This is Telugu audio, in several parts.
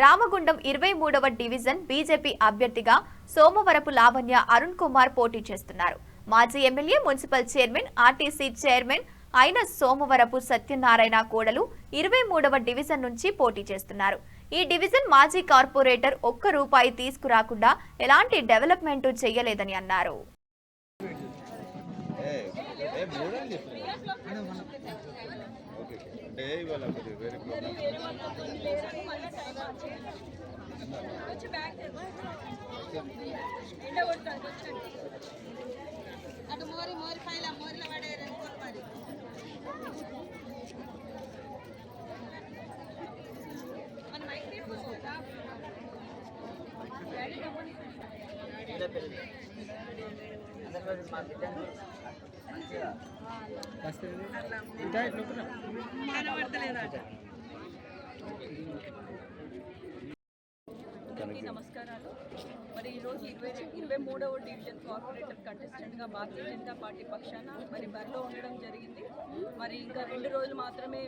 రామగుండం ఇరవై మూడవ డివిజన్ బీజేపీ అభ్యర్థిగా సోమవరపు లావణ్య అరుణ్ కుమార్ పోటీ చేస్తున్నారు. మాజీ MLA municipal chairman RTC chairman అయిన సోమవరపు సత్యనారాయణ కోడలు ఇరవై మూడవ డివిజన్ నుంచి పోటీ చేస్తున్నారు. ఈ డివిజన్ మాజీ కార్పొరేటర్ ఒక్క రూపాయి తీసుకురాకుండా ఎలాంటి డెవలప్మెంట్ చేయలేదని అన్నారు. అంటే ఇవాళ కొద్దిగా వేరే ప్రోగ్రామ్ అటు మోరి మోరి పైల మోరిలో పడేరు అనుకోరు మరి మన మైక్ తీసుకోవద్దా అందరికీ నమస్కారాలు. మరి ఈరోజు ఇరవై ఇరవై మూడవ డివిజన్ కార్పొరేటర్ కంటెస్టెంట్గా భారతీయ జనతా పార్టీ పక్షాన మరి బరిలో ఉండడం జరిగింది. మరి ఇంకా రెండు రోజులు మాత్రమే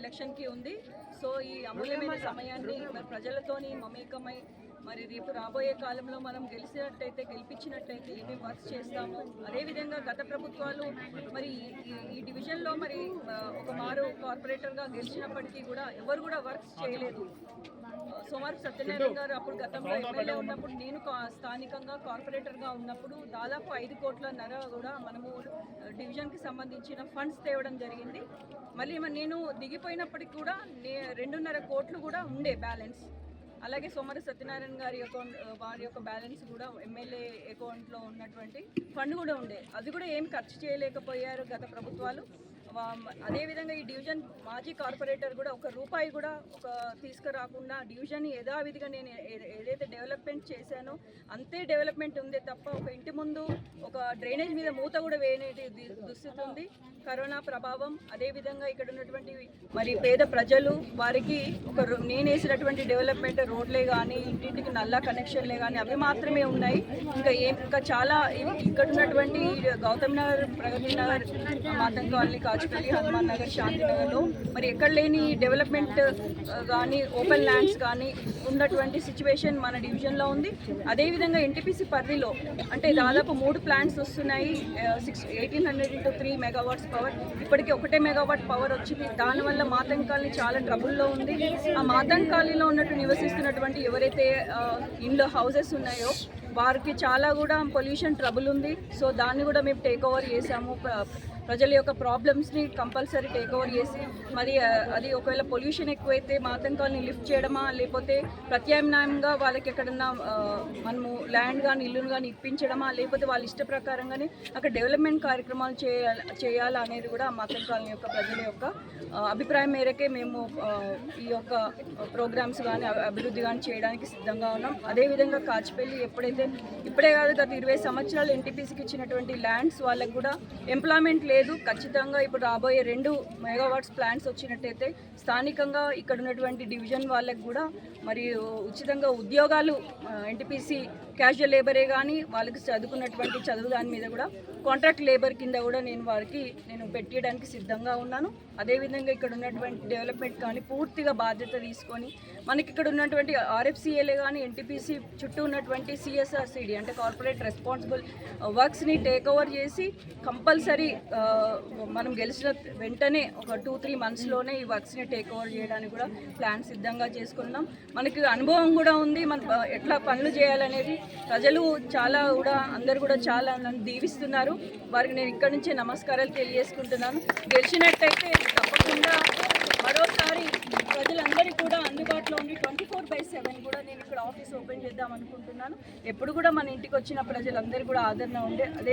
ఎలక్షన్కి ఉంది. సో ఈ అమూల్యమైన సమయాన్ని మరి ప్రజలతోని మమేకమై మరి రేపు రాబోయే కాలంలో మనం గెలిచినట్టయితే గెలిపించినట్టయితే ఏమేమి వర్క్స్ చేస్తాము అదేవిధంగా గత ప్రభుత్వాలు మరి ఈ- డివిజన్లో మరి ఒక మారు కార్పొరేటర్గా గెలిచినప్పటికీ కూడా ఎవరు కూడా వర్క్స్ చేయలేదు. సోమవారం సత్యనారాయణ గారు అప్పుడు గతంలో ఎమ్మెల్యే ఉన్నప్పుడు నేను కా- స్థానికంగా కార్పొరేటర్గా ఉన్నప్పుడు దాదాపు ఐదు కోట్ల నర కూడా మనము డివిజన్కి సంబంధించిన ఫండ్స్ తేవడం జరిగింది. మళ్ళీ నేను దిగిపోయినప్పటికి కూడా నే రెండున్నర కోట్లు కూడా ఉండే బ్యాలెన్స్. అలాగే సోమరి సత్యనారాయణ గారి అకౌంట్ వారి యొక్క బ్యాలెన్స్ కూడా ఎమ్మెల్యే అకౌంట్లో ఉన్నటువంటి ఫండ్ కూడా ఉండే. అది కూడా ఏం ఖర్చు చేయలేకపోయారు గత ప్రభుత్వాలు. అదేవిధంగా ఈ డివిజన్ మాజీ కార్పొరేటర్ కూడా ఒక రూపాయి కూడా ఒక తీసుకురాకుండా డివిజన్ యథావిధిగా నేను ఏ- ఏదైతే డెవలప్మెంట్ చేశానో అంతే డెవలప్మెంట్ ఉందే తప్ప ఒక ఇంటి ముందు ఒక డ్రైనేజ్ మీద మూత కూడా వేయనేది దుస్థితి ఉంది కరోనా ప్రభావం అదేవిధంగా ఇక్కడ ఉన్నటువంటి మరి పేద ప్రజలు వారికి ఒక నేను వేసినటువంటి డెవలప్మెంట్ రోడ్లే కానీ ఇంటింటికి నల్లా కనెక్షన్లే కానీ అవి మాత్రమే ఉన్నాయి. ఇంకా ఏం ఇంకా చాలా ఇక్కడ ఉన్నటువంటి గౌతమ్ నగర్ ప్రగతి నగర్ మాతం కాలనీ కాచిపల్లి హనుమాన్ నగర్ శాంతినగర్లో. మరి ఎక్కడ లేని డెవలప్మెంట్ కానీ ఓపెన్ ల్యాండ్స్ కానీ ఉన్నటువంటి సిచ్యువేషన్ మన డివిజన్లో ఉంది. అదేవిధంగా ఎన్టీపీసీ పరిధిలో అంటే దాదాపు మూడు ప్లాంట్స్ వస్తున్నాయి. Six eighteen hundred into three megawatts power. ఇప్పటికే ఒకటే మెగావాట్ పవర్ వచ్చింది. దానివల్ల మాతం చాలా ట్రబుల్లో ఉంది. ఆ మాతంకాలిలో ఉన్నట్టు నివసిస్తున్నటువంటి ఎవరైతే ఆ, హౌసెస్ ఉన్నాయో వారికి చాలా కూడా పొల్యూషన్ ట్రబుల్ ఉంది. సో దాన్ని కూడా మేము టేక్ ఓవర్ చేసాము ప్రజల యొక్క ప్రాబ్లమ్స్ని కంపల్సరీ టేక్ ఓవర్ చేసి మరి అది ఒకవేళ పొల్యూషన్ ఎక్కువైతే మాతంకాలని లిఫ్ట్ చేయడమా? లేకపోతే ప్రత్యామ్నాయంగా వాళ్ళకి ఎక్కడన్నా మనము ల్యాండ్ కానీ ఇల్లును కానీ ఇప్పించడమా? లేకపోతే వాళ్ళ ఇష్ట ప్రకారంగానే అక్కడ డెవలప్మెంట్ కార్యక్రమాలు చేయాలి చేయాలా అనేది కూడా మాతం కాలనీ యొక్క ప్రజల యొక్క అభిప్రాయం మేరకే మేము ఈ యొక్క ప్రోగ్రామ్స్ కానీ అభివృద్ధి కానీ చేయడానికి సిద్ధంగా ఉన్నాం. అదేవిధంగా కాచిపల్లి ఎప్పుడైతే ఇప్పుడే కాదు గత ఇరవై సంవత్సరాలు ఎన్టీపీసీకి ఇచ్చినటువంటి ల్యాండ్స్ వాళ్ళకు కూడా ఎంప్లాయ్మెంట్ లేదు లేదు. ఖచ్చితంగా ఇప్పుడు రాబోయే రెండు మెగావాట్స్ ప్లాంట్స్ వచ్చినట్టయితే స్థానికంగా ఇక్కడ ఉన్నటువంటి డివిజన్ వాళ్ళకి కూడా మరి ఉచితంగా ఉద్యోగాలు ఎన్టీపీసీ క్యాజువల్ లేబరే కానీ వాళ్ళకి చదువుకున్నటువంటి చదువు దాని మీద కూడా కాంట్రాక్ట్ లేబర్ కింద కూడా నేను వారికి నేను పెట్టడానికి సిద్ధంగా ఉన్నాను. అదేవిధంగా ఇక్కడ ఉన్నటువంటి డెవలప్మెంట్ కానీ పూర్తిగా బాధ్యత తీసుకొని మనకి ఇక్కడ ఉన్నటువంటి ఆర్ఎఫ్సిఏలే కానీ ఎన్టీపీసీ చుట్టూ ఉన్నటువంటి సిఎస్ఆర్సిడి అంటే కార్పొరేట్ రెస్పాన్సిబుల్ వర్క్స్ని టేక్ ఓవర్ చేసి కంపల్సరీ మనం గెలిచిన వెంటనే ఒక టూ త్రీ మంత్స్లోనే ఈ వర్క్స్ని టేక్ ఓవర్ చేయడానికి కూడా ప్లాన్ సిద్ధంగా చేసుకున్నాం. మనకి అనుభవం కూడా ఉంది. మన ఎట్లా పనులు చేయాలనేది ప్రజలు చాలా కూడా అందరు కూడా చాలా నన్ను దీవిస్తున్నారు. వారికి నేను ఇక్కడి నుంచే నమస్కారాలు తెలియజేసుకుంటున్నాను. గెలిచినట్టయితే తప్పకుండా మరోసారి ప్రజలందరికీ కూడా అందుబాటులో ఉండి ట్వంటీ ఫోర్ బై సెవెన్ కూడా నేను ఇక్కడ ఆఫీస్ ఓపెన్ చేద్దాం అనుకుంటున్నాను. ఎప్పుడు కూడా మన ఇంటికి వచ్చిన ప్రజలందరూ కూడా ఆదరణ ఉండే అదే